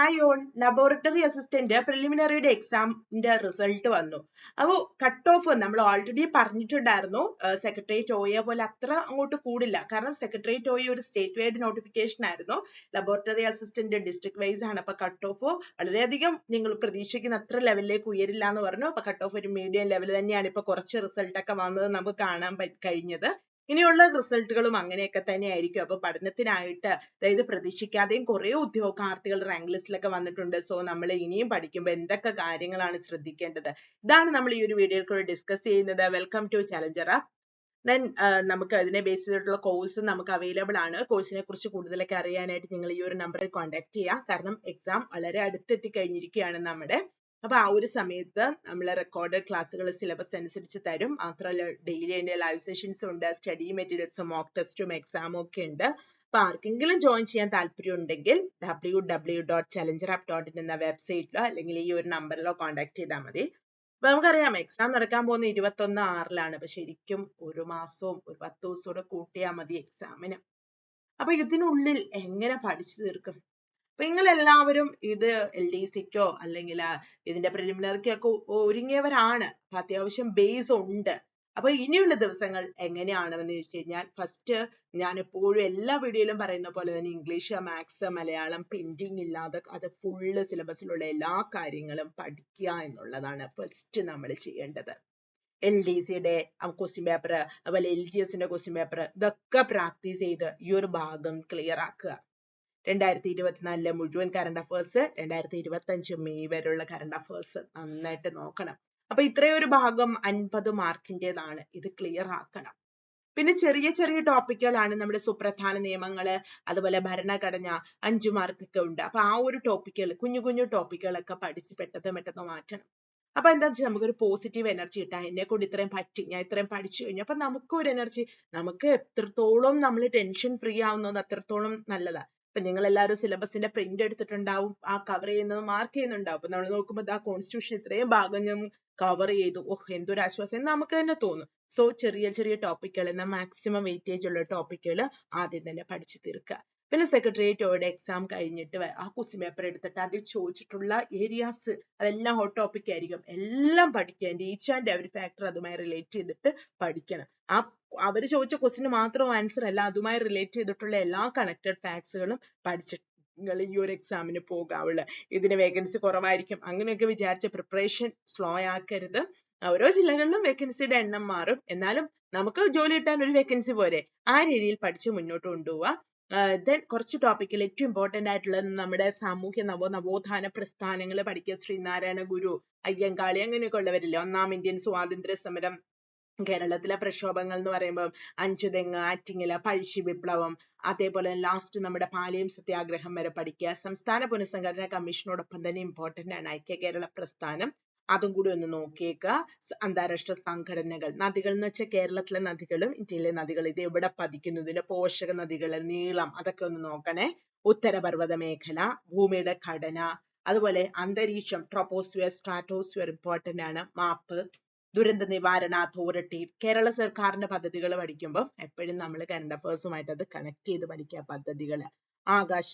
Hi on laboratory assistant പ്രിലിമിനറിയുടെ എക്സാമിന്റെ result വന്നു. അപ്പോൾ കട്ട് ഓഫ് നമ്മൾ ഓൾറെഡി പറഞ്ഞിട്ടുണ്ടായിരുന്നു സെക്രട്ടേറിയറ്റ് ഒയെ പോലെ അത്ര അങ്ങോട്ട് കൂടില്ല. കാരണം സെക്രട്ടേറിയറ്റ് ഒയെ ഒരു സ്റ്റേറ്റ് വൈഡ് നോട്ടിഫിക്കേഷൻ ആയിരുന്നു. ലബോറട്ടറി അസിസ്റ്റന്റ് ഡിസ്ട്രിക്ട് വൈസ് ആണ്. അപ്പൊ കട്ട് ഓഫ് വളരെയധികം നിങ്ങൾ പ്രതീക്ഷിക്കുന്ന അത്ര ലെവലിലേക്ക് ഉയരില്ല എന്ന് പറഞ്ഞു. അപ്പൊ കട്ട് ഓഫ് ഒരു മീഡിയം ലെവൽ തന്നെയാണ് ഇപ്പൊ കുറച്ച് റിസൾട്ട് ഒക്കെ വന്നത് നമുക്ക് കാണാൻ കഴിഞ്ഞത്. ഇനിയുള്ള റിസൾട്ടുകളും അങ്ങനെയൊക്കെ തന്നെ ആയിരിക്കും അപ്പൊ പഠനത്തിനായിട്ട് അതായത് പ്രതീക്ഷിക്കാതെയും കുറെ ഉദ്യോഗാർത്ഥികൾ റാങ്ക് ലിസ്റ്റിലൊക്കെ വന്നിട്ടുണ്ട്. സോ നമ്മൾ ഇനിയും പഠിക്കുമ്പോൾ എന്തൊക്കെ കാര്യങ്ങളാണ് ശ്രദ്ധിക്കേണ്ടത്? ഇതാണ് നമ്മൾ ഈ ഒരു വീഡിയോയിൽ കൂടെ ഡിസ്കസ് ചെയ്യുന്നത്. വെൽക്കം ടു ചലഞ്ചർ ദെൻ നമുക്ക് അതിനെ ബേസ് ചെയ്തിട്ടുള്ള കോഴ്സ് നമുക്ക് അവൈലബിൾ ആണ്. കോഴ്സിനെ കുറിച്ച് കൂടുതലൊക്കെ അറിയാനായിട്ട് നിങ്ങൾ ഈ ഒരു നമ്പറിൽ കോൺടാക്ട് ചെയ്യുക കാരണം എക്സാം വളരെ അടുത്തെത്തി കഴിഞ്ഞിരിക്കുകയാണ് നമ്മുടെ അപ്പൊ ആ ഒരു സമയത്ത് നമ്മൾ റെക്കോർഡഡ് ക്ലാസ്സുകൾ സിലബസ് അനുസരിച്ച് തരും. മാത്രമല്ല ഡെയിലി അതിന്റെ ലൈവ് സെഷൻസ് ഉണ്ട് സ്റ്റഡി മെറ്റീരിയൽസ് മോക്ക് ടെസ്റ്റും എക്സാമും ഒക്കെ ഉണ്ട്. അപ്പൊ ആർക്കെങ്കിലും ജോയിൻ ചെയ്യാൻ താല്പര്യം ഉണ്ടെങ്കിൽ W W dot challenger app dot in എന്ന വെബ്സൈറ്റിലോ അല്ലെങ്കിൽ ഈ ഒരു നമ്പറിലോ കോൺടാക്ട് ചെയ്താൽ മതി. അപ്പൊ നമുക്കറിയാം എക്സാം നടക്കാൻ പോകുന്ന ഇരുപത്തൊന്ന് ആറിലാണ്. അപ്പൊ ശരിക്കും ഒരു മാസവും ഒരു പത്ത് ദിവസവും കൂടെ കൂട്ടിയാൽ മതി എക്സാമിന് അപ്പൊ ഇതിനുള്ളിൽ എങ്ങനെ പഠിച്ചു തീർക്കും? അപ്പൊ നിങ്ങൾ എല്ലാവരും ഇത് എൽ ഡി സിക്കോ അല്ലെങ്കിൽ ഇതിന്റെ പ്രിലിമിനറിക്കൊക്കെ ഒരുങ്ങിയവരാണ്. അപ്പൊ അത്യാവശ്യം ബേസ് ഉണ്ട്. അപ്പൊ ഇനിയുള്ള ദിവസങ്ങൾ എങ്ങനെയാണെന്ന് ചോദിച്ചു കഴിഞ്ഞാൽ ഫസ്റ്റ് ഞാൻ എപ്പോഴും എല്ലാ വീഡിയോയിലും പറയുന്ന പോലെ തന്നെ ഇംഗ്ലീഷ് മാത്സ് മലയാളം പെൻഡിങ് ഇല്ലാതെ അത് ഫുള്ള് സിലബസിലുള്ള എല്ലാ കാര്യങ്ങളും പഠിക്കുക എന്നുള്ളതാണ് ഫസ്റ്റ് നമ്മൾ ചെയ്യേണ്ടത്. എൽ ഡി സിയുടെ ക്വസ്റ്റ്യൻ പേപ്പർ അതുപോലെ എൽ ജി എസിന്റെ ക്വസ്റ്റ്യൻ പേപ്പർ ഇതൊക്കെ പ്രാക്ടീസ് ചെയ്ത് ഈ ഒരു ഭാഗം ക്ലിയർ ആക്കുക. രണ്ടായിരത്തി ഇരുപത്തിനാലിലെ മുഴുവൻ കറണ്ട് അഫേഴ്സ് രണ്ടായിരത്തി ഇരുപത്തി അഞ്ച് മെയ് വരെയുള്ള കറണ്ട് അഫേഴ്സ് നന്നായിട്ട് നോക്കണം. അപ്പൊ ഇത്രയും ഒരു ഭാഗം അൻപത് മാർക്കിന്റെതാണ് ഇത് ക്ലിയർ ആക്കണം. പിന്നെ ചെറിയ ചെറിയ ടോപ്പിക്കുകളാണ് നമ്മുടെ സുപ്രധാന നിയമങ്ങൾ അതുപോലെ ഭരണഘടന അഞ്ചു മാർക്കൊക്കെ ഉണ്ട്. അപ്പൊ ആ ഒരു ടോപ്പിക്കുകൾ കുഞ്ഞു കുഞ്ഞു ടോപ്പിക്കുകളൊക്കെ പഠിച്ച് പെട്ടെന്ന് പെട്ടെന്ന് മാറ്റണം. അപ്പൊ എന്താ വെച്ചാൽ നമുക്കൊരു പോസിറ്റീവ് എനർജി കിട്ടാം എന്നെ കൊണ്ട് ഇത്രയും പറ്റി ഞാൻ ഇത്രയും പഠിച്ചു കഴിഞ്ഞു. അപ്പൊ നമുക്ക് ഒരു എനർജി നമുക്ക് എത്രത്തോളം നമ്മൾ ടെൻഷൻ ഫ്രീ ആവുന്നത് അത്രത്തോളം നല്ലതാ. ഇപ്പൊ നിങ്ങൾ എല്ലാവരും സിലബസിന്റെ പ്രിന്റ് എടുത്തിട്ടുണ്ടാവും ആ കവർ ചെയ്യുന്നത് മാർക്ക് ചെയ്യുന്നുണ്ടാവും. അപ്പൊ നമ്മൾ നോക്കുമ്പോൾ ആ കോൺസ്റ്റിറ്റ്യൂഷൻ ഇത്രയും ഭാഗം കവർ ചെയ്തു. ഓഹ് എന്തൊരു ആശ്വാസം എന്ന് നമുക്ക് തന്നെ തോന്നും. സോ ചെറിയ ചെറിയ ടോപ്പിക്കുകൾ എന്നാൽ മാക്സിമം വെയിറ്റേജ് ഉള്ള ടോപ്പിക്കുകൾ ആദ്യം തന്നെ പഠിച്ചു തീർക്കുക. പിന്നെ സെക്രട്ടേറിയറ്റോടെ എക്സാം കഴിഞ്ഞിട്ട് ആ ക്വസ്റ്റ്യൻ പേപ്പർ എടുത്തിട്ട് അതിൽ ചോദിച്ചിട്ടുള്ള ഏരിയാസ് അതെല്ലാം ഹോട്ട് ടോപ്പിക് ആയിരിക്കും. എല്ലാം അതിന്റെ ഈച്ച് ആൻഡ് എവറി ഫാക്ടർ അതുമായി റിലേറ്റ് ചെയ്തിട്ട് പഠിക്കണം. ആ അവർ ചോദിച്ച ക്വസ്റ്റിന് മാത്രം ആൻസർ അല്ല അതുമായി റിലേറ്റ് ചെയ്തിട്ടുള്ള എല്ലാ കണക്റ്റഡ് ഫാക്ട്സുകളും പഠിച്ചിട്ട് നിങ്ങൾ ഈ ഒരു എക്സാമിന് പോകാവുള്ളൂ. ഇതിന് വേക്കൻസി കുറവായിരിക്കും. അങ്ങനെയൊക്കെ വിചാരിച്ച പ്രിപ്പറേഷൻ സ്ലോ ആക്കരുത്. ഓരോ ജില്ലകളിലും വേക്കൻസിയുടെ എണ്ണം മാറും. എന്നാലും നമുക്ക് ജോലി കിട്ടാൻ ഒരു വേക്കൻസി പോരെ. ആ രീതിയിൽ പഠിച്ച് മുന്നോട്ട് കൊണ്ടുപോവുക. ദെൻ കുറച്ച് ടോപ്പിക്കിൽ ഏറ്റവും ഇമ്പോർട്ടന്റ് ആയിട്ടുള്ളത് നമ്മുടെ സാമൂഹ്യ നവോ നവോത്ഥാന പ്രസ്ഥാനങ്ങൾ പഠിക്കുക. ശ്രീനാരായണ ഗുരു അയ്യങ്കാളി അങ്ങനെയൊക്കെ ഉള്ളവരില്ലേ? ഒന്നാം ഇന്ത്യൻ സ്വാതന്ത്ര്യ സമരം കേരളത്തിലെ പ്രക്ഷോഭങ്ങൾ എന്ന് പറയുമ്പോൾ അഞ്ചുതെങ്ങ് ആറ്റിങ്ങൽ പഴശ്ശി വിപ്ലവം അതേപോലെ ലാസ്റ്റ് നമ്മുടെ പാലയം സത്യാഗ്രഹം വരെ പഠിക്കുക. സംസ്ഥാന പുനഃസംഘടനാ കമ്മീഷനോടൊപ്പം തന്നെ ഇമ്പോർട്ടന്റ് ആണ്. ഐക്യ കേരള പ്രസ്ഥാനം. അതും കൂടി ഒന്ന് നോക്കിയേക്കുക. അന്താരാഷ്ട്ര സംഘടനകൾ. നദികൾ എന്ന് വെച്ചാൽ കേരളത്തിലെ നദികളും ഇന്ത്യയിലെ നദികൾ ഇത് എവിടെ പതിക്കുന്നു ഇതിന്റെ പോഷക നദികളെ നീളം അതൊക്കെ ഒന്ന് നോക്കണേ. ഉത്തരപർവത മേഖല ഭൂമിയുടെ ഘടന അതുപോലെ അന്തരീക്ഷം ട്രോപ്പോസ്ഫിയർ സ്ട്രാറ്റോസ്ഫിയർ ഇമ്പോർട്ടന്റ് ആണ്. മാപ്പ് ദുരന്ത നിവാരണ അതോറിറ്റി കേരള സർക്കാരിന്റെ പദ്ധതികൾ പഠിക്കുമ്പോൾ എപ്പോഴും നമ്മൾ കറണ്ട് അഫേഴ്സുമായിട്ട് അത് കണക്ട് ചെയ്ത് പഠിക്കുക. പദ്ധതികൾ ആകാശ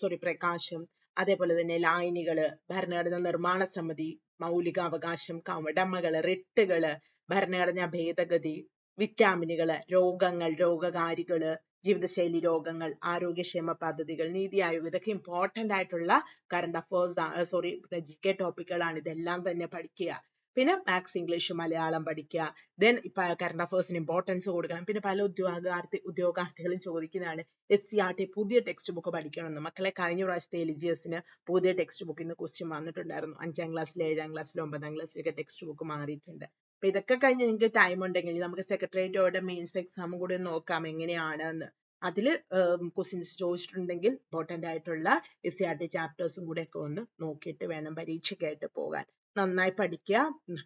സോറി പ്രകാശം അതേപോലെ തന്നെ ലായനികൾ ഭരണഘടന നിർമ്മാണ സമിതി മൗലികാവകാശം കവടമകൾ റിട്ടുകൾ ഭരണഘടനാ ഭേദഗതി വിറ്റാമിനുകൾ രോഗങ്ങൾ രോഗകാരികൾ ജീവിതശൈലി രോഗങ്ങൾ ആരോഗ്യക്ഷേമ പദ്ധതികൾ നീതി ആയോഗ് ഇതൊക്കെ ഇമ്പോർട്ടന്റ് ആയിട്ടുള്ള കറണ്ട് അഫേഴ്സ് സോറി കെ ടോപ്പിക്കുകളാണ് ഇതെല്ലാം തന്നെ പഠിക്കുക. പിന്നെ മാത്സ് ഇംഗ്ലീഷ് മലയാളം പഠിക്കുക. ദെൻ ഇപ്പൊ കറണ്ട് അഫേഴ്സിന് ഇമ്പോർട്ടൻസ് കൊടുക്കണം. പിന്നെ പല ഉദ്യോഗാർത്ഥി ഉദ്യോഗാർത്ഥികളും ചോദിക്കുന്നതാണ് എസ് സി ആർ ടി പുതിയ ടെക്സ്റ്റ് ബുക്ക് പഠിക്കണമെന്ന്. മക്കളെ കഴിഞ്ഞ പ്രാവശ്യത്തെ എസിന് പുതിയ ടെക്സ്റ്റ് ബുക്കിന് ക്വസ്റ്റ്യൻ വന്നിട്ടുണ്ടായിരുന്നു. അഞ്ചാം ക്ലാസ്സിൽ ഏഴാം ക്ലാസ്സിൽ ഒമ്പതാം ക്ലാസ്സിലൊക്കെ ടെക്സ്റ്റ് ബുക്ക് മാറിയിട്ടുണ്ട്. അപ്പൊ ഇതൊക്കെ കഴിഞ്ഞ് നിങ്ങൾക്ക് ടൈം ഉണ്ടെങ്കിൽ നമുക്ക് സെക്രട്ടേറിയറ്റോടെ മെയിൻസ് എക്സാമും കൂടി നോക്കാം എങ്ങനെയാണ് എന്ന് അതിൽ ക്വസ്റ്റ്യൻസ് ചോദിച്ചിട്ടുണ്ടെങ്കിൽ ഇമ്പോർട്ടന്റ് ആയിട്ടുള്ള എസ് സി ആർ ടി ചാപ്റ്റേഴ്സും കൂടെ ഒക്കെ ഒന്ന് നോക്കിയിട്ട് വേണം പരീക്ഷയ്ക്കായിട്ട് പോകാൻ. നന്നായി പഠിക്കുക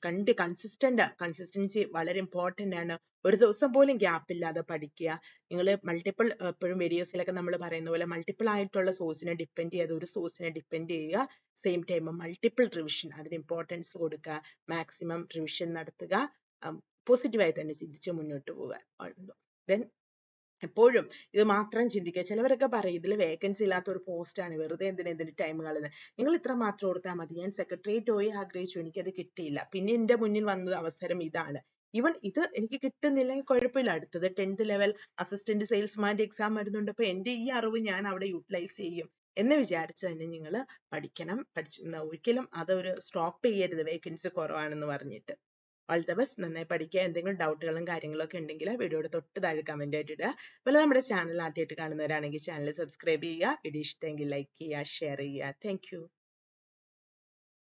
കണ്ട് കൺസിസ്റ്റന്റ് കൺസിസ്റ്റൻസി വളരെ ഇമ്പോർട്ടന്റ് ആണ്. ഒരു ദിവസം പോലും ഗ്യാപ്പ് ഇല്ലാതെ പഠിക്കുക. നിങ്ങൾ മൾട്ടിപ്പിൾ എപ്പോഴും വീഡിയോസിലൊക്കെ നമ്മൾ പറയുന്ന പോലെ മൾട്ടിപ്പിൾ ആയിട്ടുള്ള സോഴ്സിനെ ഡിപ്പെൻഡ് ചെയ്യാതെ ഒരു സോഴ്സിനെ ഡിപ്പെൻഡ് ചെയ്യുക. സെയിം ടൈം മൾട്ടിപ്പിൾ റിവിഷൻ അതിന് ഇമ്പോർട്ടൻസ് കൊടുക്കുക. മാക്സിമം റിവിഷൻ നടത്തുക. പോസിറ്റീവായി തന്നെ ചിന്തിച്ച് മുന്നോട്ട് പോവുക. ദെൻ എപ്പോഴും ഇത് മാത്രം ചിന്തിക്കുക. ചിലവരൊക്കെ പറയും ഇതിൽ വേക്കൻസി ഇല്ലാത്ത ഒരു പോസ്റ്റാണ് വെറുതെ എന്തിനാ ഇതിന് ടൈം കളയുന്നത് നിങ്ങൾ ഇത്ര മാത്രം ഓർത്താൽ മതി. ഞാൻ സെക്രട്ടേറിയറ്റ് പോയി ആഗ്രഹിച്ചു. എനിക്കത് കിട്ടിയില്ല. പിന്നെ എന്റെ മുന്നിൽ വന്നത് അവസരം ഇതാണ്. ഇവൻ ഇത് എനിക്ക് കിട്ടുന്നില്ലെങ്കിൽ കുഴപ്പമില്ല. അടുത്തത് ടെൻത്ത് ലെവൽ അസിസ്റ്റന്റ് സെയിൽസ്മാന്റെ എക്സാം വരുന്നുണ്ട്. അപ്പോൾ എന്റെ ഈ അറിവ് ഞാൻ അവിടെ യൂട്ടിലൈസ് ചെയ്യും എന്ന് വിചാരിച്ച് തന്നെ നിങ്ങൾ പഠിക്കണം. പഠിച്ചു ഒരിക്കലും അതൊരു സ്റ്റോപ്പ് ചെയ്യരുത്. വേക്കൻസി കുറവാണെന്ന് പറഞ്ഞിട്ട്. ഓൾ ദ ബെസ്റ്റ് നന്നായി പഠിക്കുക. എന്തെങ്കിലും ഡൗട്ടുകളും കാര്യങ്ങളൊക്കെ ഉണ്ടെങ്കിൽ വീഡിയോയുടെ തൊട്ട് താഴെ കമന്റ് ആയിട്ട് ഇടുക. അതുപോലെ നമ്മുടെ ചാനൽ ആദ്യമായിട്ട് കാണുന്നവരാണെങ്കിൽ ചാനൽ സബ്സ്ക്രൈബ് ചെയ്യുക. വീഡിയോ ഇഷ്ടമെങ്കിൽ ലൈക്ക് ചെയ്യുക ഷെയർ ചെയ്യുക. താങ്ക്